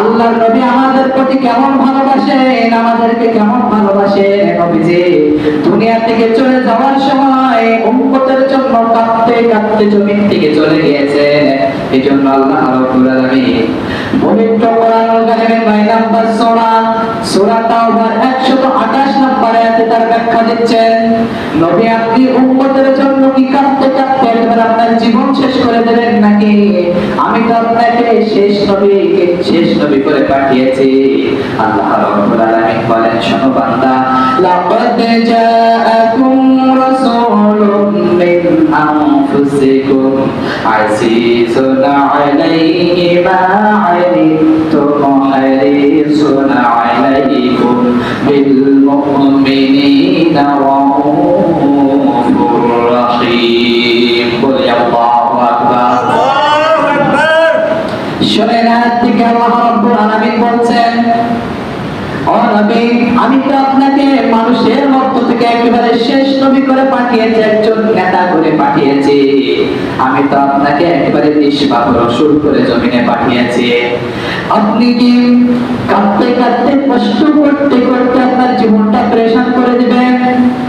আল্লাহর নবী আমাদের প্রতি কেমন ভালোবাসেন, আমাদেরকে কেমন ভালোবাসেন নবীজি। দুনিয়া থেকে চলে যাওয়ার সময় উম্মতের জন্য কাঁদতে কাঁদতে জমিন থেকে চলে গিয়েছেন। এই জন্য আল্লাহ রাব্বুল আলামিন পবিত্র কোরআনুল কারীমের 9 নম্বর সূরা সূরা তাওবার 128 নম্বর আয়াতে তার ব্যাখ্যা দিচ্ছেন, নবী আপনি উম্মতের জন্য কি একবার আপনার জীবন শেষ করে দেবেন নাকি? আমি তো আপনাকে শেষ নবী শেষ নবী করে পাঠিয়েছি। আল্লাহ রাব্বুল আলামিন বলেন, শোনো বান্দা, লাকাদ জাআকুম রাসূলুম মিন আনফুসিকুম আজিজুন আলাইহি মা আনিতুম হারিসুন আলাইকুম বিল মুমিনিনা রাউফুর রাহিম বলে আল্লাহু আকবার শোনেন আয়াত থেকে আল্লাহ রাব্বুল আলামিন বলছেন ও নবী আমি তো আপনাকে মানুষের মধ্য থেকে একেবারে শেষ নবী করে পাঠিয়েছি একজন নেতা করে পাঠিয়েছি। আমি তো আপনাকে একেবারে নিষ্পাপ রসুল করে জমিনে পাঠিয়েছি। আপনি কি কাঁদতে কাঁদতে কষ্ট করতে করতে আপনার জীবনটা প্রেশান করে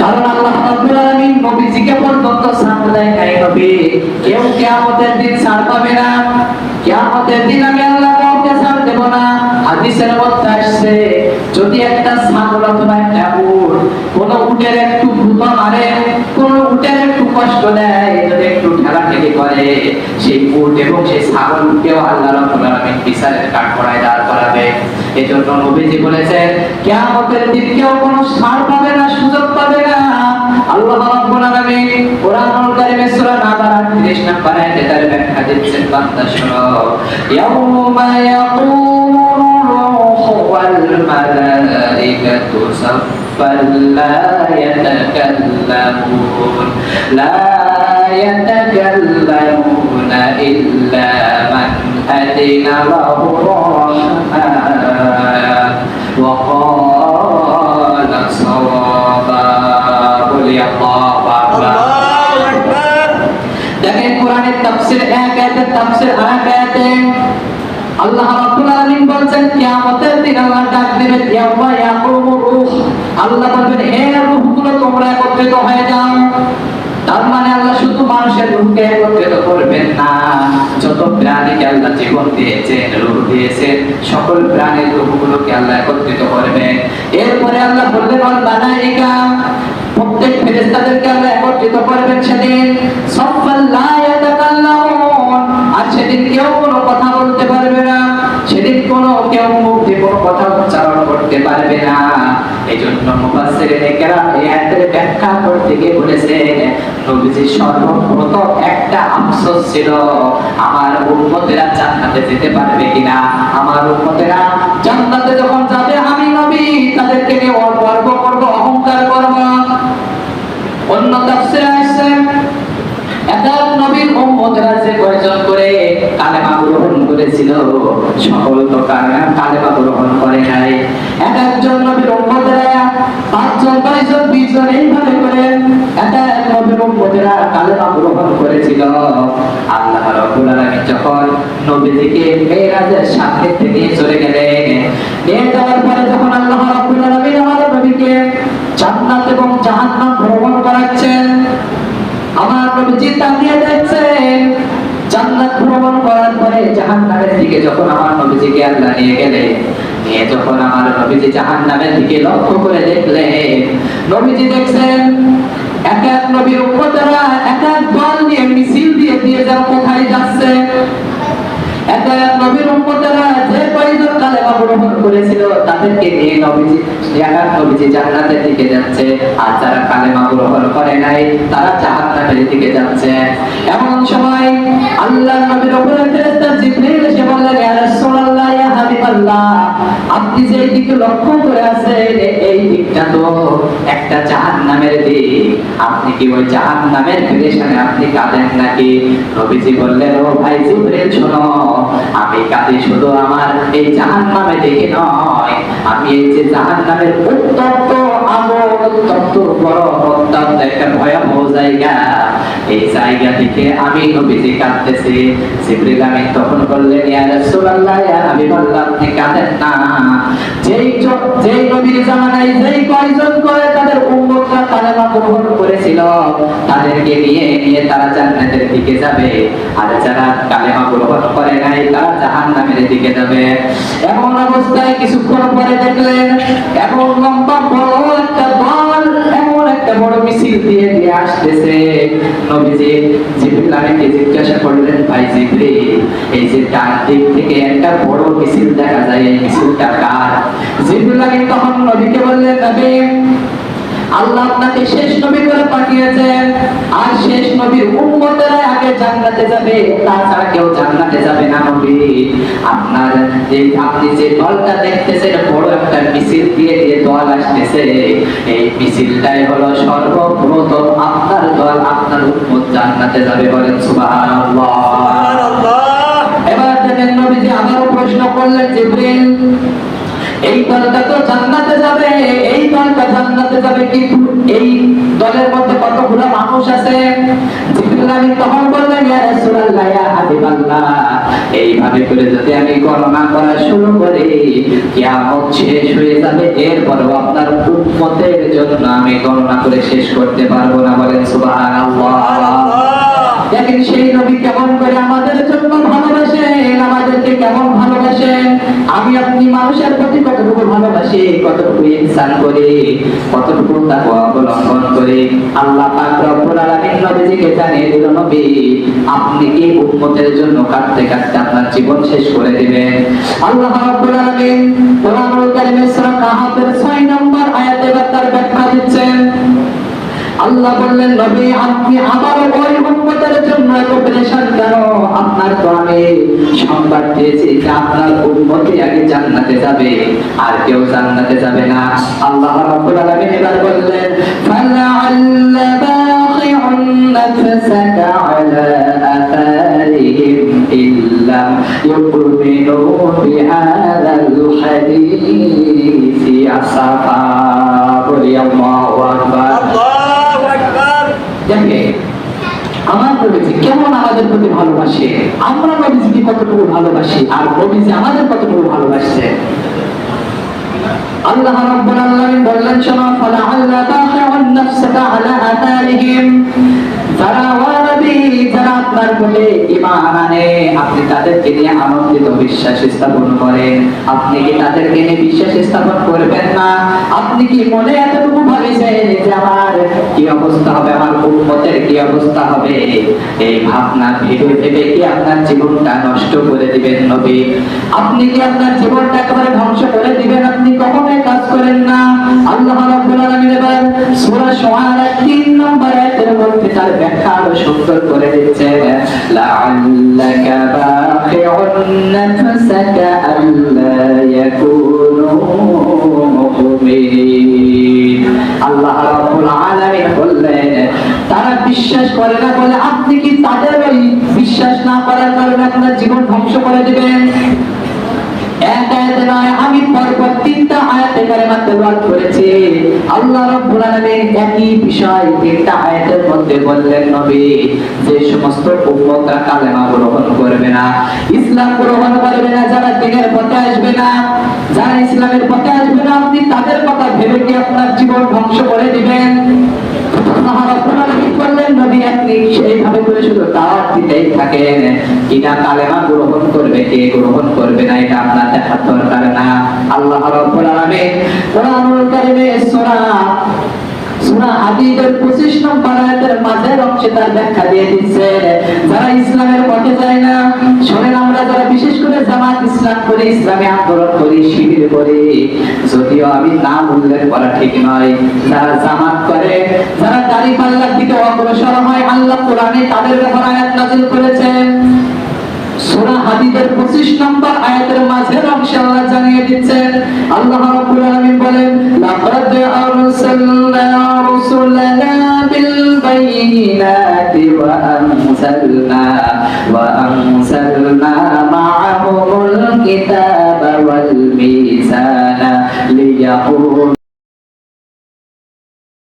কারণ আল্লাহ রাব্বুল আলামিন নবীজিকে পর্যন্ত ছাড় দেয় নাই নবী কেউ কিয়ামতের দিন ছাড় পাবে না। কিয়ামতের দিন আমি আল্লাহ কাউকে ছাড় দেব না। হাদিসের মধ্যে আসছে, যদি একটা ছাগল অথবা একটা উট কোন উটের একটু ভূতা মারে, কোন উটের একটু কষ্ট দেয়, যদি একটু ঠেলাঠেলি করে, সেই উট এবং সেই ছাগলকেও আল্লাহ রাব্বুল আলামিন বিচারের কাঠগড়ায় দাঁড় করাবে। এজন্য নবীজি বলেছেন, কিয়ামতের দিন কেউ কোনো ছাড় পাবে يوم परायण الروح والملائكة صفا لا يتكلمون لا يتكلمون إلا من أذن له الرحمن কোরআনের তাফসীর এক আয়াতের তাফসীর আরেক আয়াতে। আল্লাহ রাব্বুল আলামিন বলছেন, কিয়ামতের দিন আল্লাহ ডাক দিবেন, ইয়াউমা ইয়াকুমুর রূহ। আল্লাহ বলবেন, হে রূহগুলো, তোমরা একত্রিত হয়ে যাও। তার মানে আল্লাহ শুধু মানুষের রূহকে একত্রিত করবেন না। যত প্রাণীকে আল্লাহ জীবন দিয়েছেন, রূহ দিয়েছেন, সকল প্রাণীর রূহগুলোকে আল্লাহ একত্রিত করবেন। এরপরে আল্লাহ বললেন মালাইকা প্রত্যেক ফেরেশতাদেরকে আল্লাহ একত্রিত করবেন সেদিন। আর সেদিন কেউ কোনো কথা বলতে পারবে না। সেদিন কোনো কেউ মুখ দিয়ে কোনো কথা উচ্চারণ করতে পারবে না। এই জন্য মুফাসসিরিনে এই আয়াতের ব্যাখ্যা করতে গিয়ে বলেছেন, নবীজি সর্বপ্রথম একটা আফসোস ছিল, আমার উম্মতেরা জান্নাতে যেতে পারবে কিনা? আমার উম্মতেরা জান্নাতে যখন যাবে, আমি নবী, তাদেরকে নিয়ে গর্ব করব, অহংকার করব অন্য তাফসিরে আসছে একাক নবীর উম্মতেরা যে করে কালেমা গ্রহণ করেছিল? সকল তো কালেমা কালেমা গ্রহণ করে নাই। এক একজন নবীর উম্মতেরা পাঁচজন ছয়জন বিশজন, এইভাবে করে এক এক নবীর উম্মতেরা কালেমা গ্রহণ করেছিল। আল্লাহ রাব্বুল আলামিন যখন নবীজিকে মেরাজের সাথে নিয়ে চলে গেলেন, নিয়ে পরে যখন আল্লাহ রাব্বুল আলামিন আমাদের নবীকে জান্নাত এবং জাহান্নাম ভ্রমণ করাচ্ছেন আমার নবীজি তাকিয়ে দেখছেন জান্নাত ভ্রমণ করার পরে জাহান্নামের দিকে যখন আমার নবীজিকে আল্লাহ নিয়ে গেলেন নিয়ে যখন আমার নবীজি জাহান্নামের দিকে লক্ষ্য করে দেখলেন, নবীজি দেখছেন, এক এক নবীর উম্মতেরা এক এক দল নিয়ে মিছিল দিয়ে দিয়ে যারা কোথায় যাচ্ছে এক এক নবীর উম্মতেরা যে কয়জন কালেমা গ্রহণ করেছিল, তাদেরকে নিয়ে নবীজি এক এক নবীজি জান্নাতের দিকে যাচ্ছে। আর যারা কালেমা গ্রহণ করে নাই, তারা যাচ্ছে। আল্লাহ নবীর উপরে ফেরেশতা বললেন হাবিবাল্লাহ, আপনি যে দিকে লক্ষ্য করে আছেন, এই দিকটা তো একটা দিক। আপনি কি ওই আপনি কাঁদেন নাকি? বললেন, ও ভাই শোনো, আমি কাঁদি শুধু আমার এই দেখে নয়, আমি এই যে উত্তপ্ত জায়গা। থেকে আমি কাঁদতেছি। আমি তখন বললেন না যেই যেই নবীর জামানায় যেই কয়জন করে তাদের উম্মতরা গ্রহণ করেছিল, তাদেরকে নিয়ে নিয়ে তারা জান্নাতের দিকে যাবে। আর যারা কালেমা গ্রহণ করে নাই, তারা জাহান্নামের দিকে যাবে। এমন অবস্থায় কিছুক্ষণ পরে দেখলেন, এমন লম্বা বড় আসতেছে। নবীজি জিবরিল আমিকে জিজ্ঞাসা করলেন, ভাই জিবরিল, এই যে ডান দিক থেকে একটা বড় মিছিল দেখা যায়, এই মিছিলটা কার? জিবরিল আমিন তখন নবীকে বললেন, নবী আল্লাহ আপনাকে শেষ নবী করে পাঠিয়েছেন। আর শেষ নবীর উম্মতেরা আগে জান্নাতে যাবে তাছাড়া কেউ জান্নাতে যাবে না নবী। আপনার যে আপনি যে দলটা দেখতেছেন বড় একটা মিছিল দিয়ে দিয়ে দল আসতেছে এই মিছিলটাই হলো সর্বপ্রথম আপনার দল আপনার উম্মত জান্নাতে যাবে বলেন সুবহানাল্লাহ। এবার দেখেন নবীজি আবারও প্রশ্ন করলেন জিবরিল এই দলটা তো জান্নাতে যাবে এই জান্নাতে যাবে কিন্তু এই দলের মধ্যে কতগুলো মানুষ আছে? তখন এইভাবে করে যদি আমি গণনা করা শুরু করি শেষ হয়ে যাবে। এরপরও আপনার জন্য আমি গণনা করে শেষ করতে পারব না বলেন সুবহানাল্লাহ। দেখেন সেই নবী কেমন করে আমাদের জন্য ভালোবাসেন, আমাদেরকে কেমন ভালোবাসেন। আমি আপনি মানুষের প্রতি কতটুকু ভালোবাসি, কতটুকু ইনসান করি, কতটুকু তাকে অবলম্বন করি। আল্লাহ নবীজিকে জানিয়ে দিল, নবী, আপনি কি উম্মতের জন্য কাটতে কাটতে আপনার জীবন শেষ করে দিবেন? আল্লাহ রাব্বুল আলামিন কোরআনুল কারীমের সূরা কাহাফের 6 নম্বর আয়াতে তার ব্যাখ্যা দিচ্ছেন আল্লাহ বললেন, নবী, আপনি আমার ওই উম্মতের জন্য এত পরেশান কেন? আপনার তো আমি সংবাদ দিয়েছি যে আপনার উম্মতি আগে জান্নাতে যাবে, আর কেউ জান্নাতে যাবে না। আল্লাহ রাব্বুল আলামিন এবার বললেন ফালাআল্ল বাখিউন নাফসাকা আলা আথারিহিম ইল্লাম ইউমিনু বিহাদাল হাদীসি। কেমন আমাদের প্রতি ভালোবাসে? আমরা নবীজিকে কতটুকু ভালোবাসি? আর নবীজি আমাদের কতটুকু ভালোবাসছে? আল্লাহ রাব্বুল আলামিন বললেন, শোনা ফালা আল্লাহ তাআলা নাফসাকা আলা আথারিহিম যারা যারা আপনার প্রতি ঈমান আনে। আপনি তাদেরকে নিয়ে আনন্দিত, বিশ্বাস স্থাপন করেন। আপনি কি তাদেরকে নিয়ে বিশ্বাস স্থাপন করবেন না? আপনি কি মনে এতটুকু ভাবেছেন যে আমার কি অবস্থা হবে? আমার উম্মতের কি অবস্থা হবে? এই ভাবনা ভেবে ভেবে কি আপনার জীবনটা নষ্ট করে দিবেন নবী? আপনি কি আপনার জীবনটা একেবারে ধ্বংস করে দিবেন? আপনি কখনোই কাজ করেন না। আল্লাহ রাব্বুল আলামিন এবার সূরা শুআরা 3 নম্বর আয়াতের মধ্যে তার ব্যাখ্যা আরও সুন্দর করে লাআল্লাকা নাফসাকা আল্লা ইয়াকুনু আল্লাহ রাব্বুল আলামিন বললেন, তারা বিশ্বাস করে না বলে আপনি কি তাদের ওই বিশ্বাস না করার কারণে আপনার জীবন ধ্বংস করে দিবেন? এক আয়াতে নয়, আমি আয়াতে ইসলাম করবে না, যারা পথে আসবে না, যারা ইসলামের পথে আসবে না, আপনি তাদের কথা ভেবে কি আপনার জীবন ধ্বংস করে দিবেন আলামিন বললেন নবী আপনি সেইভাবে করে শুধু দাওয়াত দিতেই থাকেন কিনা কালেমা গ্রহণ করবে কে গ্রহণ করবে না, এটা আপনার দেখার দরকার না। আল্লাহ রাব্বুল আলামিন কোরআনুল কারীমে সূরা সূরা হাদীদের 25 নম্বর আয়াতের মাঝের অংশে তার ব্যাখ্যা দিয়ে দিচ্ছে যারা ইসলামের পথে যায় না ইসলামী আন্দোলন করি, শিবির করে। যদিও আমি নাম উল্লেখ করা ঠিক নয়। যারা জামাত করে, যারা দাড়ি পাল্লার দিকে অগ্রসর হয়, আল্লাহ কোরআনে তাদের ব্যাপারে আয়াত নাজিল করেছেন সোনা হাদিদের পঁচিশ নম্বর আয়াতের অংশে আল্লাহ জানিয়ে দিচ্ছেন, আল্লাহ রাব্বুল আলামিন বলেন, লাকাদ আরসালনা রুসুলানা বিল বাইনাতি ওয়া আনসালনা ওয়া আনসালনা কিতাব। الميزان ليقول